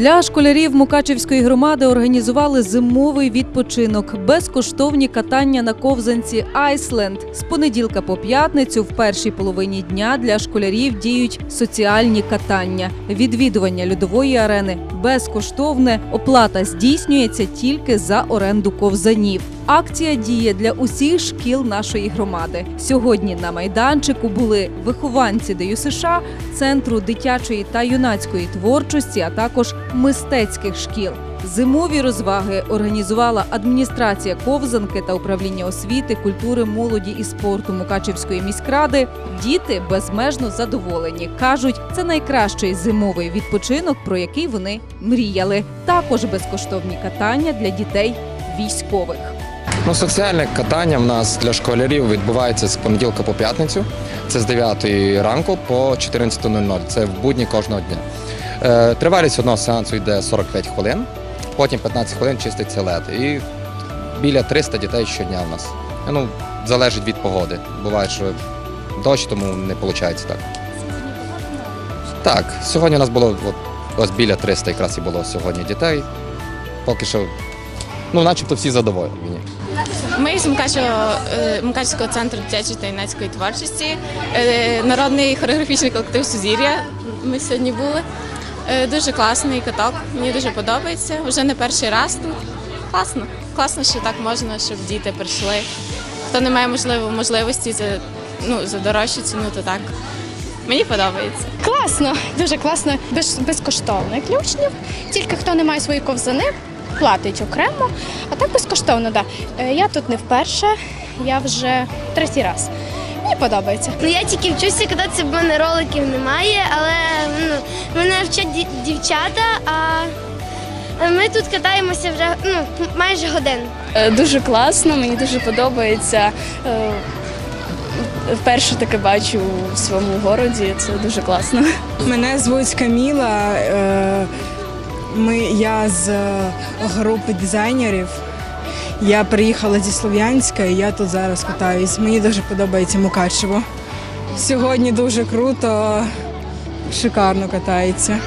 Для школярів Мукачевської громади організували зимовий відпочинок, безкоштовні катання на ковзанці Айсленд. З понеділка по п'ятницю в першій половині дня для школярів діють соціальні катання. Відвідування льодової арени безкоштовне. Оплата здійснюється тільки за оренду ковзанів. Акція діє для усіх шкіл нашої громади. Сьогодні на майданчику були вихованці ДЮСШ, центру дитячої та юнацької творчості, а також мистецьких шкіл. Зимові розваги організувала адміністрація ковзанки та управління освіти, культури, молоді і спорту Мукачевської міськради. Діти безмежно задоволені. кажуть, це найкращий зимовий відпочинок, про який вони мріяли. Також безкоштовні катання для дітей військових. Ну, соціальне катання в нас для школярів відбувається з понеділка по п'ятницю. Це з 9 ранку по 14.00. Це в будні кожного дня. Е, тривалість одного сеансу йде 45 хвилин, потім 15 хвилин чиститься лед. І біля 300 дітей щодня в нас. Ну, залежить від погоди. Буває, що дощ, тому не виходить так. Так, сьогодні у нас було от, ось біля 300 якраз і було сьогодні дітей. Поки що, ну, начебто всі задоволені. Ми з Мукачево, е, Мукачевського центру дитячої та юнацької творчості, е, народний хореографічний колектив Сузір'я. Ми сьогодні були. Е, Дуже класний каток, мені дуже подобається. Вже не перший раз тут. Класно. Класно, що так можна, щоб діти прийшли. Хто не має можливо можливості за, ну, за дорожчу ціну, то так. Мені подобається. Класно, дуже класно, без, безкоштовно для учнів. Тільки хто не має свої ковзани, платить окремо, а так безкоштовно, так. Да. Е, Я тут не вперше, я вже третій раз. Мені подобається. Ну я тільки вчуся кататися, бо мене роликів немає, але ну, мене вчать ді- дівчата, а ми тут катаємося вже ну, майже годину. Е, Дуже класно, мені дуже подобається. Е, Вперше таке бачу в своєму городі. Це дуже класно. Мене звуть Каміла. Ми, я з е, групи дизайнерів. Я приїхала зі Слов'янська і я тут зараз катаюсь. Мені дуже подобається Мукачево. Сьогодні дуже круто, шикарно катається.